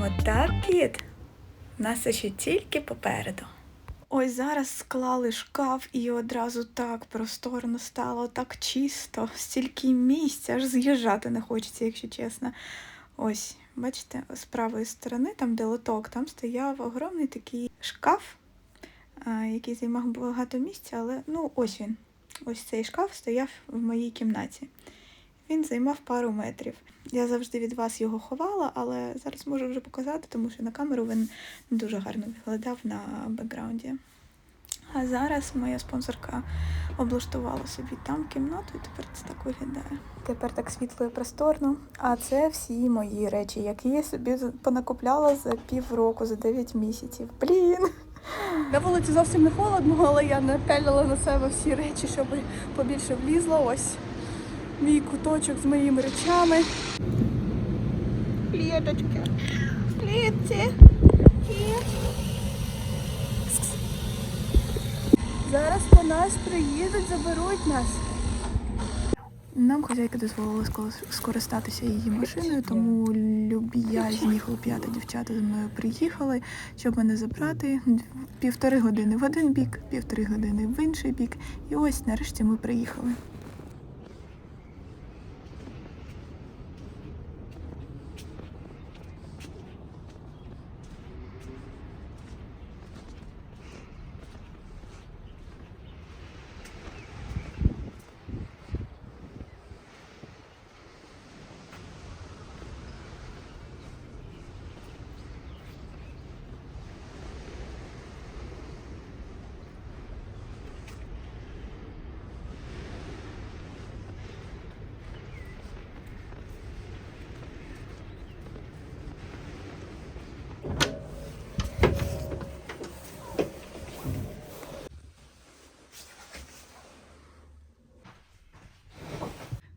підозрюємо, так, кіт? У нас ще тільки попереду. Ось зараз склали шкаф і одразу так просторно стало, так чисто, стільки місця, аж з'їжджати не хочеться, якщо чесно. Ось, бачите, з правої сторони, там де лоток, там стояв огромний такий шкаф, який займав багато місця, але ну ось він. Ось цей шкаф стояв в моїй кімнаті. Він займав пару метрів. Я завжди від вас його ховала, але зараз можу вже показати, тому що на камеру він не дуже гарно виглядав на бекграунді. А зараз моя спонсорка облаштувала собі там кімнату, і тепер це так виглядає. Тепер так світло і просторно. А це всі мої речі, які я собі понакупляла за півроку, за 9 місяців. Блін! На вулиці зовсім не холодно, але я напялила на себе всі речі, щоб побільше влізло. Ось мій куточок з моїми речами. Кліточки. Клітці. Кліт. Зараз по нас приїдуть, заберуть нас. Нам хазяйка дозволила скористатися її машиною, тому люб'язні хлоп'ята дівчата за мною приїхали, щоб мене забрати. Півтори години в один бік, півтори години в інший бік. І ось нарешті ми приїхали.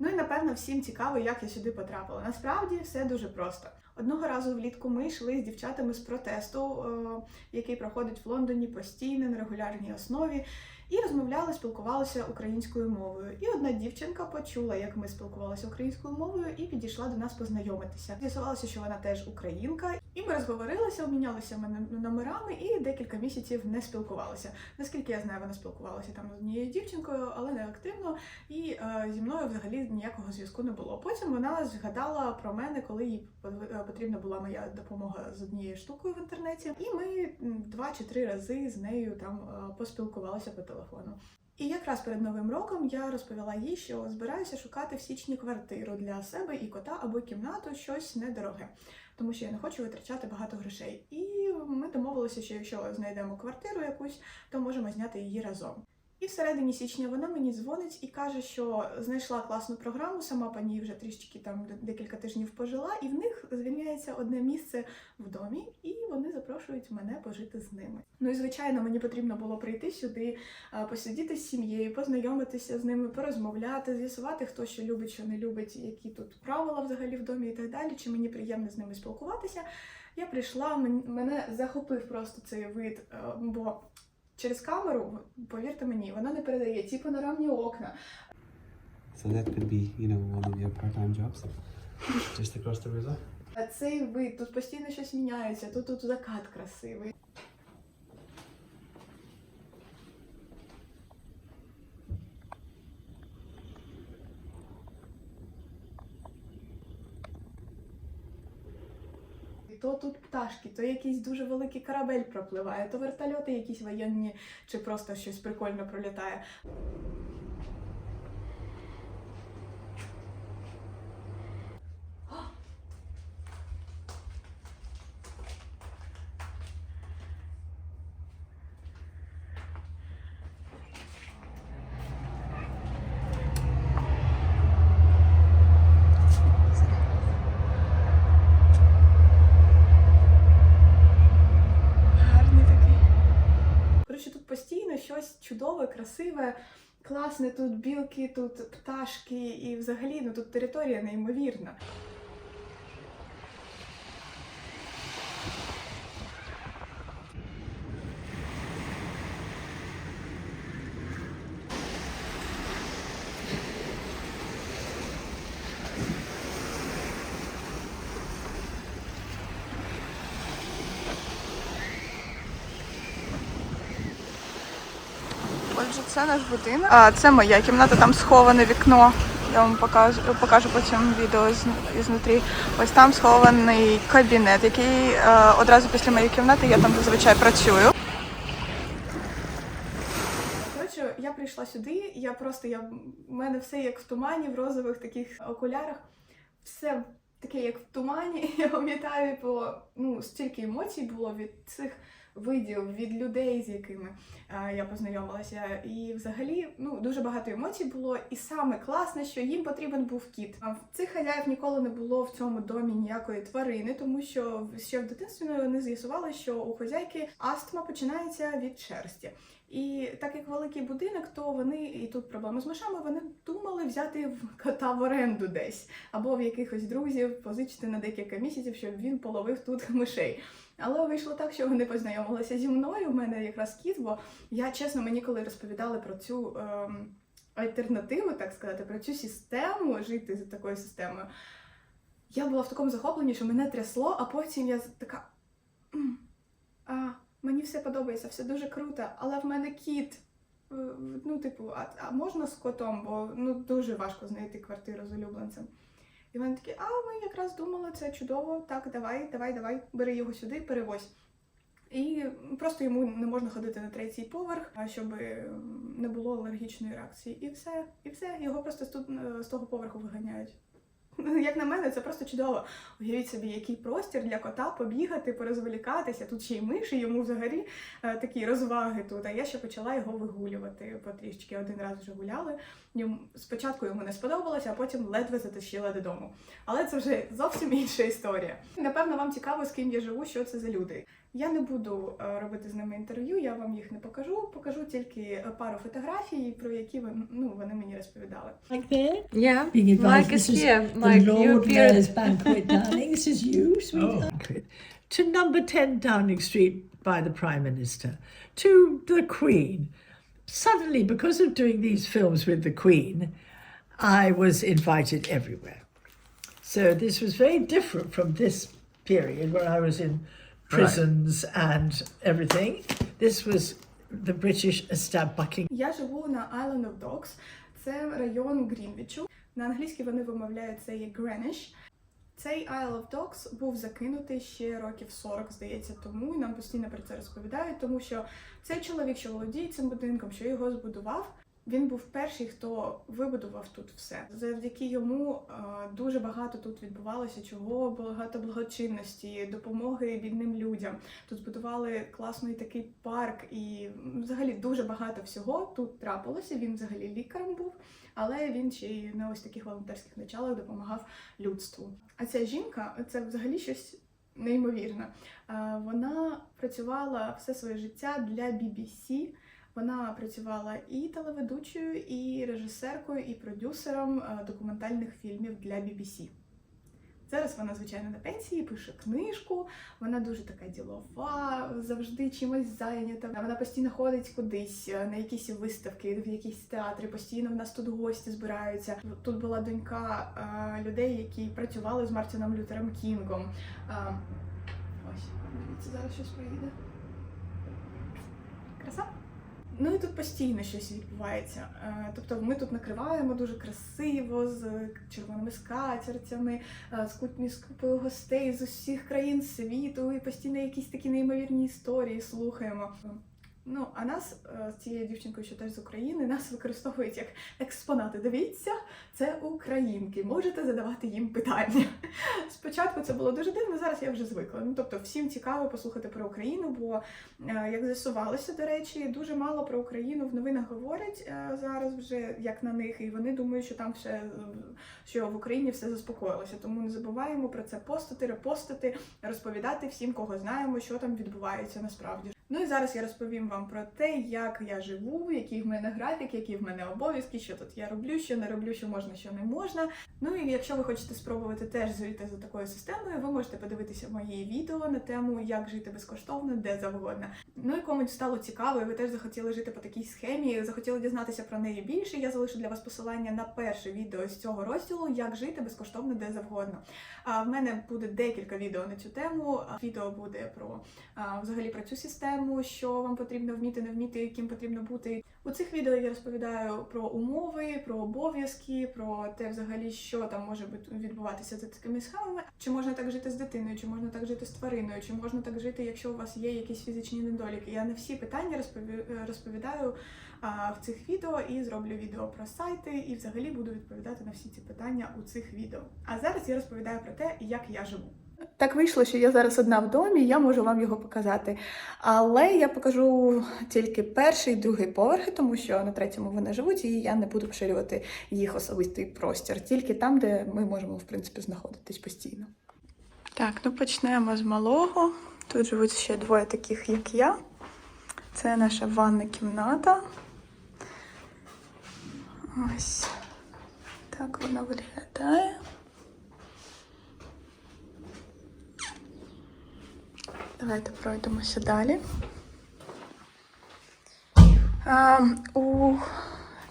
Ну і напевно всім цікаво, як я сюди потрапила. Насправді все дуже просто. Одного разу влітку ми йшли з дівчатами з протесту, е, який проходить в Лондоні постійно на регулярній основі, і розмовляли, спілкувалися українською мовою. І одна дівчинка почула, як ми спілкувалися українською мовою, і підійшла до нас познайомитися. З'ясувалося, що вона теж українка, і ми розговорилися, обмінялися мен- номерами і декілька місяців не спілкувалися. Наскільки я знаю, вона спілкувалася там з однією дівчинкою, але не активно. І е, зі мною взагалі ніякого зв'язку не було. Потім вона згадала про мене, коли їй е, потрібна була моя допомога з однією штукою в інтернеті. І ми два чи три рази з нею там е, поспілкувалися по телефону. І якраз перед новим роком я розповіла їй, що збираюся шукати в січні квартиру для себе і кота або кімнату щось недороге, тому що я не хочу витрачати багато грошей. І ми домовилися, що якщо знайдемо квартиру якусь, то можемо зняти її разом. І всередині січня вона мені дзвонить і каже, що знайшла класну програму, сама по ній вже трішки там декілька тижнів пожила, і в них звільняється одне місце в домі, і вони запрошують мене пожити з ними. Ну і звичайно, мені потрібно було прийти сюди, посидіти з сім'єю, познайомитися з ними, порозмовляти, з'ясувати, хто що любить, що не любить, які тут правила взагалі в домі і так далі, чи мені приємно з ними спілкуватися. Я прийшла, мене захопив просто цей вид, е, бо через камеру, повірте мені, вона не передає ті панорамні окна. So that could be, you know, one of your part-time jobs, just across the river. А цей вид, тут постійно щось міняється, тут тут закат красивий. То тут пташки, то якийсь дуже великий корабель пропливає, то вертольоти якісь воєнні, чи просто щось прикольно пролітає. Гарний такий. Коротше, тут постійно щось чудове, красиве, класне. Тут білки, тут пташки, і взагалі ну тут територія неймовірна. Отже, це наш будинок. А це моя кімната, там сховане вікно. Я вам покажу, покажу потім відео з, ізнутрі. Ось там схований кабінет, який е, одразу після моєї кімнати я там зазвичай працюю. Коротше, я прийшла сюди, я просто я в мене все як в тумані, в розових таких окулярах. Все таке, як в тумані. Я пам'ятаю, бо ну стільки емоцій було від цих видів, від людей, з якими е, я познайомилася. І взагалі ну дуже багато емоцій було. І саме класне, що їм потрібен був кіт. В цих хазяїв ніколи не було в цьому домі ніякої тварини, тому що ще в дитинстві вони з'ясували, що у хазяйки астма починається від шерсті. І так як великий будинок, то вони і тут проблеми з мишами. Вони думали взяти кота в оренду десь або в якихось друзів позичити на декілька місяців, щоб він половив тут мишей. Але вийшло так, що вони познайомилися зі мною. У мене якраз кіт, бо я чесно мені коли розповідали про цю ем, альтернативу, так сказати, про цю систему жити за такою системою. Я була в такому захопленні, що мене трясло, а потім я така. А, мені все подобається, все дуже круто, але в мене кіт. Ну, типу, а, а можна з котом, бо ну дуже важко знайти квартиру з улюбленцем. І вони такі, а ми якраз думали, це чудово. Так, давай, давай, давай, бери його сюди, перевозь. І просто йому не можна ходити на третій поверх, щоб не було алергічної реакції. І все, і все, його просто з, е, того поверху виганяють. Як на мене, це просто чудово. Уявіть собі, який простір для кота побігати, порозволікатися. Тут ще й миші, йому взагалі е, такі розваги тут. А я ще почала його вигулювати потрішки. Один раз вже гуляли. Спочатку йому не сподобалося, а потім ледве затащила додому. Але це вже зовсім інша історія. Напевно, вам цікаво, з ким я живу, що це за люди. Я не буду е, робити з ними інтерв'ю, я вам їх не покажу. Покажу тільки е, пару фотографій, про які ви, ну, вони мені розповідали. Like there? Yeah, Being advised, Mike is this is here. the Mike, you Lord appeared. Mayor's banquet, darling. This is you, sweetheart. Banquet. To number 10 Downing Street by the Prime Minister. To the Queen. Suddenly, because of doing these films with the Queen, I was invited everywhere. So this was very different from this period where I was in prisons and everything. This was the British estab- Buckingham. Я живу на Island of Dogs, це район Грінвічу. На англійській вони вимовляють це як Greenwich. Цей Isle of Dogs був закинутий ще років 40, здається, тому і нам постійно про це розповідають, тому що цей чоловік, що володіє цим будинком, що його збудував, він був перший, хто вибудував тут все. Завдяки йому е, дуже багато тут відбувалося, чого багато благочинності, допомоги бідним людям. Тут збудували класний такий парк, і взагалі дуже багато всього тут трапилося. Він взагалі лікарем був, але він ще й на ось таких волонтерських началах допомагав людству. А ця жінка це взагалі щось неймовірне. Е, Вона працювала все своє життя для BBC. Вона працювала і телеведучою, і режисеркою, і продюсером е, документальних фільмів для BBC. Зараз вона, звичайно, на пенсії, пише книжку, вона дуже така ділова, завжди чимось зайнята. Вона постійно ходить кудись е, на якісь виставки, в якісь театри. Постійно в нас тут гості збираються. Тут була донька е, людей, які працювали з Мартіном Лютером Кінгом. Е, ось, дивіться, зараз щось поїде. Краса? Ну і тут постійно щось відбувається. Е, Тобто ми тут накриваємо дуже красиво з червоними скатертями, е, з купою гостей з усіх країн світу, і постійно якісь такі неймовірні історії слухаємо. Ну, а нас е, з цією дівчинкою, що теж з України, нас використовують як експонати. Дивіться, це українки. Можете задавати їм питання. Спочатку це було дуже дивно, зараз я вже звикла. Ну тобто, всім цікаво послухати про Україну, бо е, як з'ясувалося, до речі, дуже мало про Україну в новинах говорять е, зараз вже як на них, і вони думають, що там все що в Україні все заспокоїлося. Тому не забуваємо про це постити, репостити, розповідати всім, кого знаємо, що там відбувається насправді. Ну і зараз я розповім вам про те, як я живу, який в мене графік, які в мене обов'язки, що тут я роблю, що не роблю, що можна, що не можна. Ну і якщо ви хочете спробувати теж жити за такою системою, ви можете подивитися мої відео на тему, як жити безкоштовно, де завгодно. Ну і комусь стало цікаво, і ви теж захотіли жити по такій схемі, захотіли дізнатися про неї більше. Я залишу для вас посилання на перше відео з цього розділу, як жити безкоштовно де завгодно. А в мене буде декілька відео на цю тему. Відео буде про взагалі про цю систему. Тему, що вам потрібно вміти, не вміти, яким потрібно бути. У цих відео я розповідаю про умови, про обов'язки, про те, взагалі, що там може відбуватися за такими схемами. Чи можна так жити з дитиною, чи можна так жити з твариною, чи можна так жити, якщо у вас є якісь фізичні недоліки. Я на всі питання розпові- розповідаю в цих відео і зроблю відео про сайти, і взагалі буду відповідати на всі ці питання у цих відео. А зараз я розповідаю про те, як я живу. Так вийшло, що я зараз одна в домі, я можу вам його показати. Але я покажу тільки перший і другий поверхи, тому що на третьому вони живуть, і я не буду поширювати їх особистий простір, тільки там, де ми можемо, в принципі, знаходитись постійно. Так, ну почнемо з малого. Тут живуть ще двоє таких, як я. Це наша ванна кімната. Ось так вона виглядає. Давайте пройдемося далі. А, у...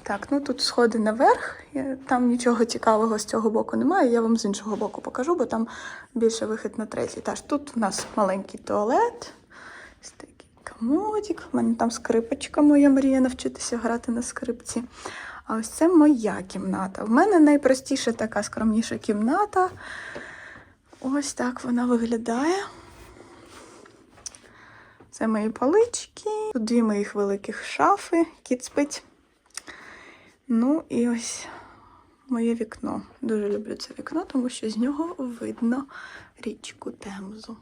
Так, ну тут сходи наверх. Там нічого цікавого з цього боку немає. Я вам з іншого боку покажу, бо там більше вихід на третій етаж. Тут у нас маленький туалет. Ось такий комодик. У мене там скрипочка моя мрія навчитися грати на скрипці. А ось це моя кімната. В мене найпростіша така скромніша кімната. Ось так вона виглядає. Це мої полички. Тут дві моїх великих шафи, кіт спить. Ну і ось моє вікно. Дуже люблю це вікно, тому що з нього видно річку Темзу.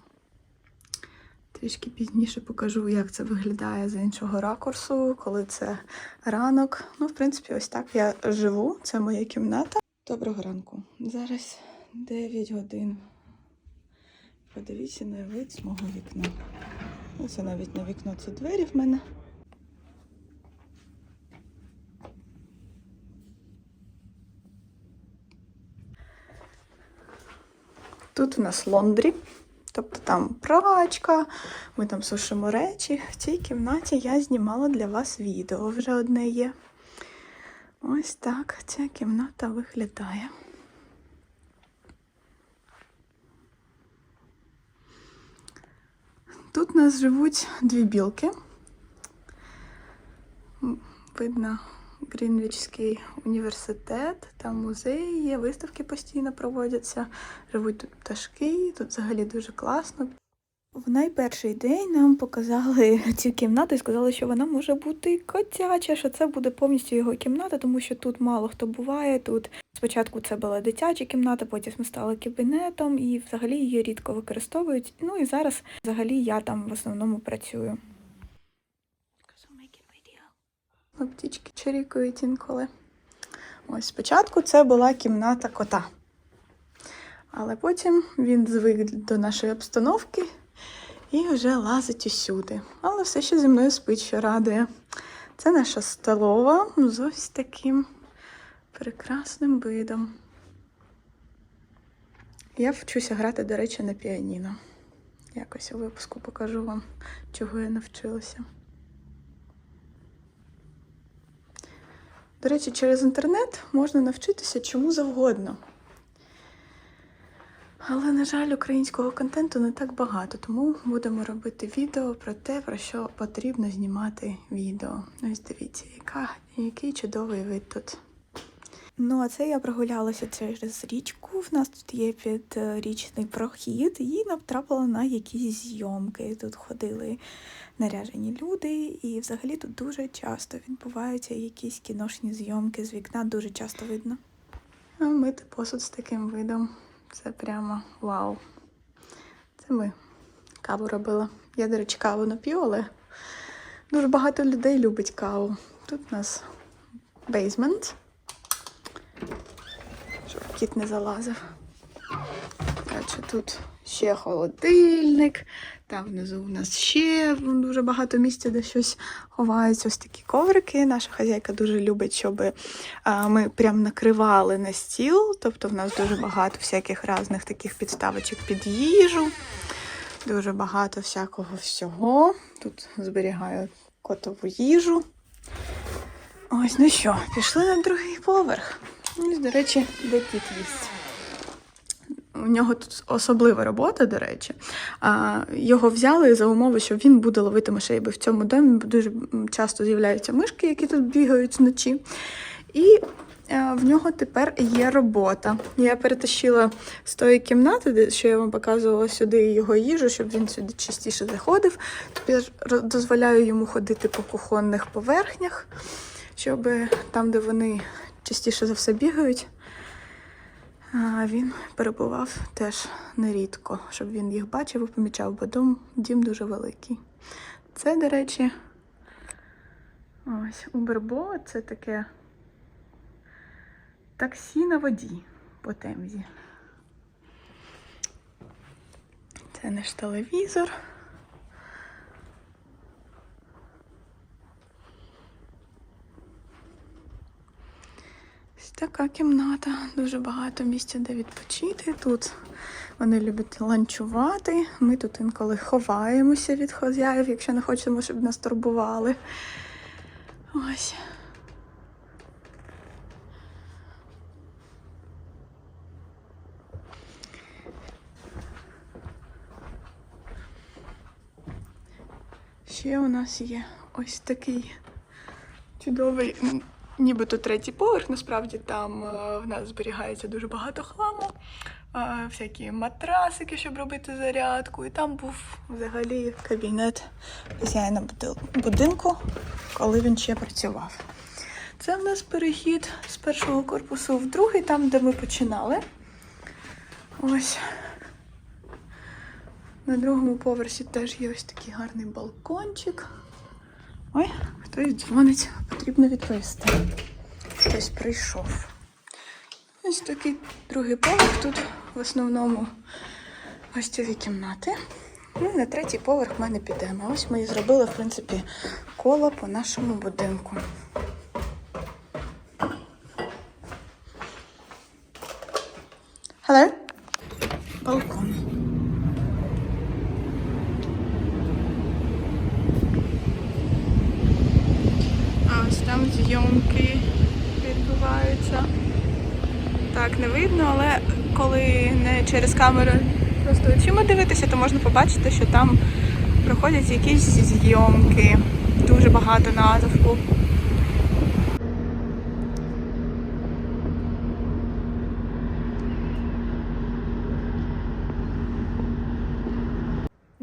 Трішки пізніше покажу, як це виглядає з іншого ракурсу, коли це ранок. Ну, в принципі, ось так я живу. Це моя кімната. Доброго ранку. Зараз 9 годин. Подивіться на вид з мого вікна. Це навіть не вікно, це двері в мене. Тут у нас лондрі, тобто там прачка, ми там сушимо речі. В цій кімнаті я знімала для вас відео, вже одне є. Ось так ця кімната виглядає. Тут у нас живуть дві білки. Видно Грінвічський університет, там музеї є, виставки постійно проводяться. Живуть тут пташки, тут взагалі дуже класно. В найперший день нам показали цю кімнату і сказали, що вона може бути котяча, що це буде повністю його кімната, тому що тут мало хто буває. Тут спочатку це була дитяча кімната, потім стала кабінетом, і взагалі її рідко використовують. Ну і зараз взагалі я там в основному працюю. Птічки чирікають інколи. Ось спочатку це була кімната кота. Але потім він звик до нашої обстановки і вже лазить усюди. Але все ще зі мною спить, що радує. Це наша столова з ось таким прекрасним видом. Я вчуся грати, до речі, на піаніно. Якось у випуску покажу вам, чого я навчилася. До речі, через інтернет можна навчитися чому завгодно. Але, на жаль, українського контенту не так багато, тому будемо робити відео про те, про що потрібно знімати відео. Ось дивіться, яка, який чудовий вид тут. Ну, а це я прогулялася через річку. В нас тут є підрічний прохід, і натрапила на якісь зйомки. Тут ходили наряжені люди, і взагалі тут дуже часто відбуваються якісь кіношні зйомки з вікна, дуже часто видно. А мити посуд з таким видом. Це прямо вау. Це ми каву робили. Я, до речі, каву не п'ю, але дуже багато людей любить каву. Тут у нас бейзмент, щоб кіт не залазив. Коротше, тут ще холодильник, там внизу у нас ще дуже багато місця, де щось ховається. Ось такі коврики. Наша хазяйка дуже любить, щоб ми прям накривали на стіл. Тобто в нас дуже багато всяких різних таких підставочок під їжу. Дуже багато всякого всього. Тут зберігаю котову їжу. Ось, ну що, пішли на другий поверх. Ось, до речі, де кіт їсть. У нього тут особлива робота, до речі. А, Його взяли за умови, що він буде ловити мишей, бо в цьому домі дуже часто з'являються мишки, які тут бігають вночі. І е, в нього тепер є робота. Я перетащила з тої кімнати, що я вам показувала сюди його їжу, щоб він сюди частіше заходив. Тепер дозволяю йому ходити по кухонних поверхнях, щоб там, де вони частіше за все бігають, він перебував теж нерідко, щоб він їх бачив і помічав, бо дом, дім дуже великий. Це, до речі, ось Убербо це таке таксі на воді по темзі. Це наш телевізор. Ось така кімната, дуже багато місця, де відпочити. Тут вони люблять ланчувати. Ми тут інколи ховаємося від хазяїв, якщо не хочемо, щоб нас турбували. Ось. Ще у нас є ось такий чудовий, нібито третій поверх. Насправді там е, в нас зберігається дуже багато хламу, е, всякі матрасики, щоб робити зарядку. І там був взагалі кабінет хазяїна будинку, коли він ще працював. Це в нас перехід з першого корпусу в другий, там, де ми починали. Ось. На другому поверсі теж є ось такий гарний балкончик. Ой, хтось дзвонить, потрібно відповісти. Хтось прийшов. Ось такий другий поверх. Тут в основному гостьові кімнати. Ну, і на третій поверх ми не підемо. Ось ми і зробили, в принципі, коло по нашому будинку. Hello? Балкон. А ось там зйомки відбуваються. Так, не видно, але коли не через камеру просто очима дивитися, то можна побачити, що там проходять якісь зйомки. Дуже багато натовпу.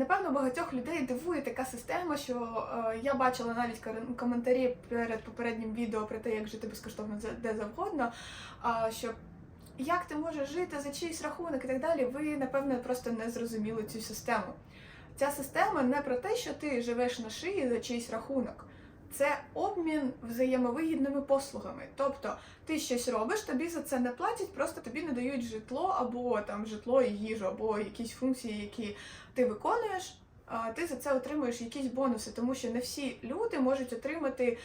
Напевно, багатьох людей дивує така система, що е, я бачила навіть коментарі перед попереднім відео про те, як жити безкоштовно де завгодно. Е, що як ти можеш жити за чийсь рахунок і так далі, ви напевно просто не зрозуміли цю систему. Ця система не про те, що ти живеш на шиї за чийсь рахунок. Це обмін взаємовигідними послугами. Тобто ти щось робиш, тобі за це не платять, просто тобі не дають житло або там житло і їжу, або якісь функції, які ти виконуєш. Ти за це отримуєш якісь бонуси, тому що не всі люди можуть отримати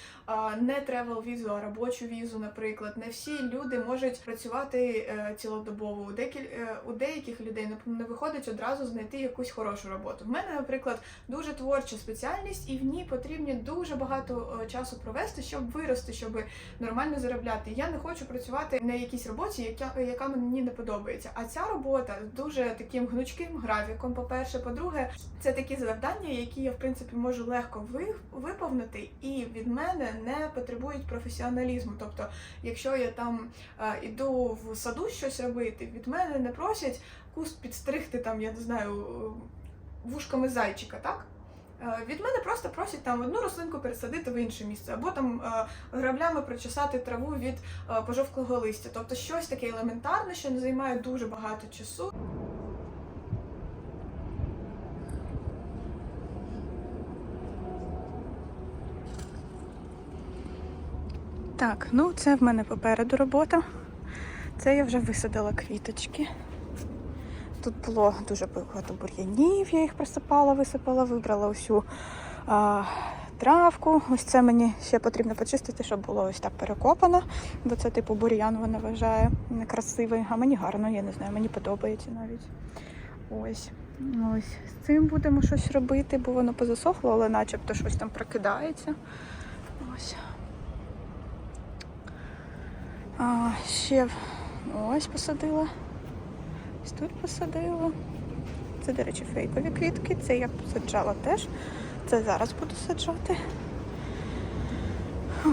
не тревел візу, а робочу візу, наприклад. Не всі люди можуть працювати е, цілодобово. У, декіль, е, у деяких людей не, виходить одразу знайти якусь хорошу роботу. В мене, наприклад, дуже творча спеціальність, і в ній потрібно дуже багато е, часу провести, щоб вирости, щоб нормально заробляти. Я не хочу працювати на якійсь роботі, яка, яка мені не подобається. А ця робота дуже таким гнучким графіком. По-перше, по-друге, це такі завдання, які я в принципі можу легко виповнити, і від мене не потребують професіоналізму. Тобто, якщо я там е, іду в саду щось робити, від мене не просять куст підстригти там, я не знаю, вушками зайчика, так? Е, Від мене просто просять там одну рослинку пересадити в інше місце, або там е, граблями прочесати траву від пожовклого листя. Тобто щось таке елементарне, що не займає дуже багато часу. Так, ну це в мене попереду робота. Це я вже висадила квіточки. Тут було дуже багато бур'янів, я їх присипала, висипала, вибрала усю а, травку. Ось це мені ще потрібно почистити, щоб було ось так перекопано, бо це типу бур'ян вона вважає некрасивий, а мені гарно, я не знаю, мені подобається навіть. Ось. Ось з цим будемо щось робити, бо воно позасохло, але начебто щось там прокидається. Ось. А, ще ось посадила Ось тут посадила. Це, до речі, фейкові квітки. Це я посаджала теж. Це зараз буду саджати.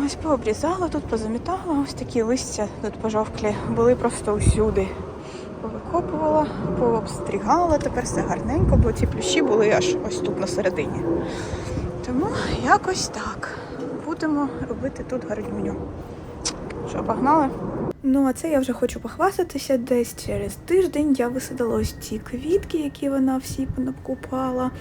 Ось пообрізала, тут позамітала. Ось такі листя тут пожовклі були просто усюди. Повикопувала, пообстрігала, тепер все гарненько, бо ці плющі були аж ось тут на середині. Тому якось так. Будемо робити тут гарнюню. Що, погнали? Ну, а це я вже хочу похвастатися. Десь через тиждень я висадила ось ці квітки, які вона всі понакупала.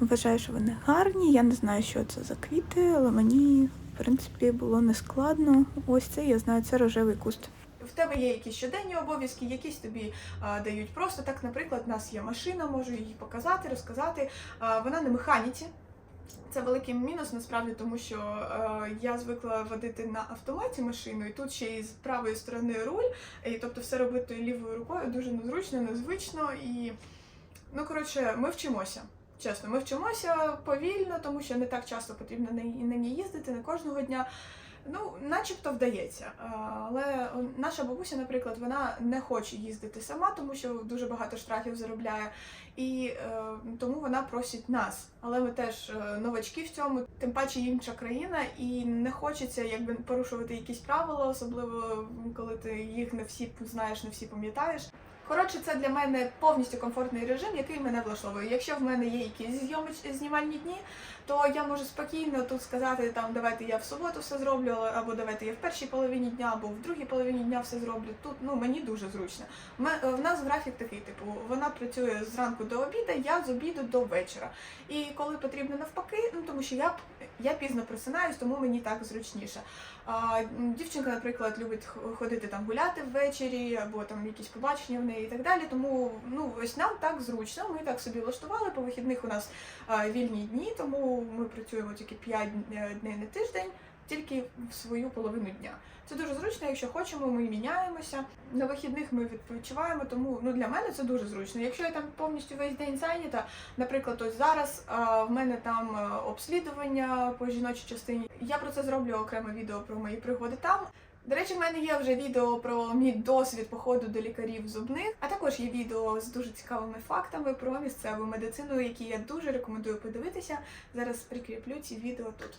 Вважаю, що вони гарні. Я не знаю, що це за квіти, але мені, в принципі, було не складно. Ось це я знаю, це рожевий куст. В тебе є якісь щоденні обов'язки, якісь тобі а, дають просто так. Наприклад, у нас є машина, можу її показати, розказати. А, вона на механіці. Це великий мінус насправді, тому що е, я звикла водити на автоматі машину, і тут ще і з правої сторони руль, і тобто все робити лівою рукою дуже незручно, незвично і ну коротше, ми вчимося. Чесно, ми вчимося повільно, тому що не так часто потрібно на ній- їздити, не кожного дня. Ну, начебто вдається. Але наша бабуся, наприклад, вона не хоче їздити сама, тому що дуже багато штрафів заробляє, і е, тому вона просить нас. Але ми теж е, новачки в цьому, тим паче інша країна, і не хочеться якби порушувати якісь правила, особливо коли ти їх не всі знаєш, не всі пам'ятаєш. Коротше, це для мене повністю комфортний режим, який мене влаштовує. Якщо в мене є якісь зйомич... знімальні дні, то я можу спокійно тут сказати там давайте я в суботу все зроблю, або давайте я в першій половині дня, або в другій половині дня все зроблю. Тут ну мені дуже зручно. Ме- В нас графік такий, типу, вона працює зранку до обіду, я з обіду до вечора. І коли потрібно навпаки, ну тому що я я пізно просинаюсь, тому мені так зручніше. А, дівчинка, наприклад, любить ходити там гуляти ввечері, або там якісь побачення в неї і так далі. Тому ну ось нам так зручно. Ми так собі влаштували. По вихідних у нас а, вільні дні, тому ми працюємо тільки 5 днів на тиждень, тільки в свою половину дня. Це дуже зручно, якщо хочемо, ми міняємося. На вихідних ми відпочиваємо, тому ну для мене це дуже зручно. Якщо я там повністю весь день зайнята, наприклад, ось зараз а, в мене там обслідування по жіночій частині. Я про це зроблю окреме відео про мої пригоди там. До речі, в мене є вже відео про мій досвід походу до лікарів зубних, а також є відео з дуже цікавими фактами про місцеву медицину, які я дуже рекомендую подивитися. Зараз прикріплю ці відео тут.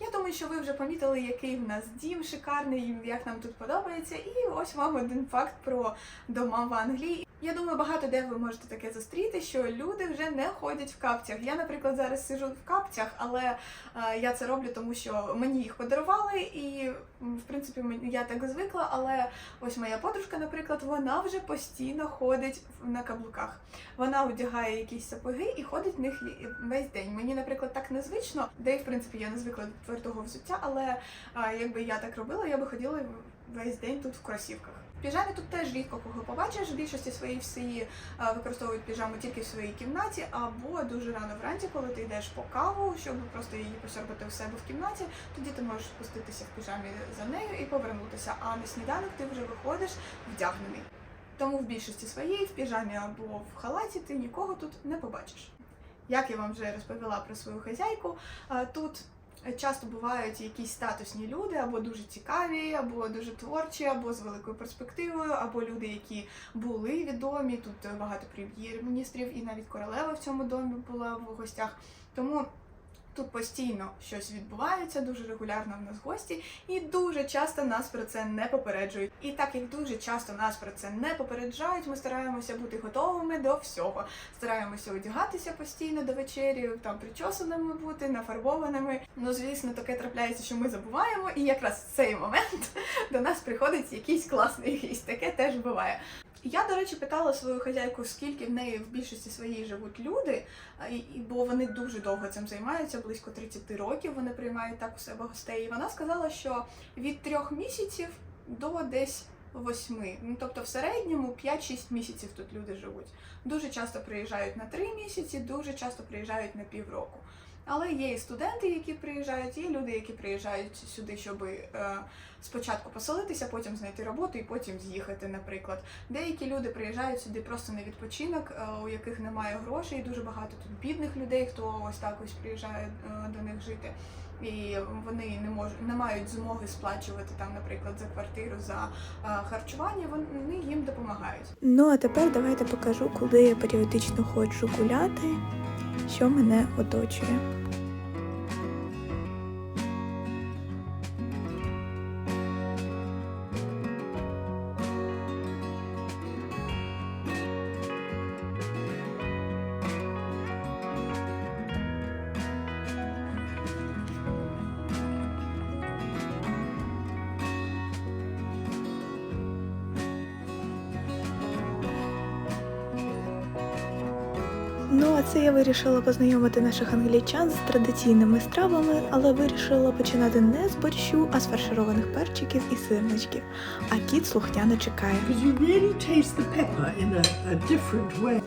Я думаю, що ви вже помітили, який в нас дім шикарний, як нам тут подобається. І ось вам один факт про дома в Англії. Я думаю, багато де ви можете таке зустріти, що люди вже не ходять в капцях. Я, наприклад, зараз сижу в капцях, але е, я це роблю, тому що мені їх подарували, і в принципі я так звикла. Але ось моя подружка, наприклад, вона вже постійно ходить на каблуках. Вона одягає якісь сапоги і ходить в них весь день. Мені, наприклад, так незвично, де в принципі я не звикла до твердого взуття, але а, якби я так робила, я би ходила весь день тут в кросівках. В піжамі тут теж рідко кого побачиш. В більшості своїй всі використовують піжаму тільки в своїй кімнаті, або дуже рано вранці, коли ти йдеш по каву, щоб просто її посьорбати в себе в кімнаті. Тоді ти можеш спуститися в піжамі за нею і повернутися. А на сніданок ти вже виходиш вдягнений. Тому в більшості своїй в піжамі або в халаті ти нікого тут не побачиш. Як я вам вже розповіла про свою хазяйку, тут часто бувають якісь статусні люди, або дуже цікаві, або дуже творчі, або з великою перспективою, або люди, які були відомі. Тут багато прем'єр-міністрів, і навіть королева в цьому домі була в гостях. Тому Тут постійно щось відбувається, дуже регулярно в нас гості, і дуже часто нас про це не попереджують. І так як дуже часто нас про це не попереджають, ми стараємося бути готовими до всього. Стараємося одягатися постійно до вечері, там причосаними бути, нафарбованими. Ну звісно, таке трапляється, що ми забуваємо, і якраз в цей момент до нас приходить якийсь класний гість. Таке теж буває. Я, до речі, питала свою хазяйку, скільки в неї в більшості своїй живуть люди, бо вони дуже довго цим займаються, близько 30 років вони приймають так у себе гостей. І вона сказала, що від трьох місяців до десь восьми. Ну тобто в середньому 5-6 місяців тут люди живуть. Дуже часто приїжджають на 3 місяці, дуже часто приїжджають на півроку. Але є і студенти, які приїжджають, є люди, які приїжджають сюди, щоб е, спочатку поселитися, потім знайти роботу і потім з'їхати, наприклад. Деякі люди приїжджають сюди просто на відпочинок, е, у яких немає грошей. Дуже багато тут бідних людей, хто ось так ось приїжджає е, до них жити. І вони не можуть не мають змоги сплачувати там, наприклад, за квартиру за харчування. Вони їм допомагають. Ну а тепер давайте покажу, куди я періодично ходжу гуляти, що мене оточує. Це я вирішила познайомити наших англічан з традиційними стравами, але вирішила починати не з борщу, а з фаршированих перчиків і сирничків. А кіт слухняно чекає. You really taste the pepper in a, a different way.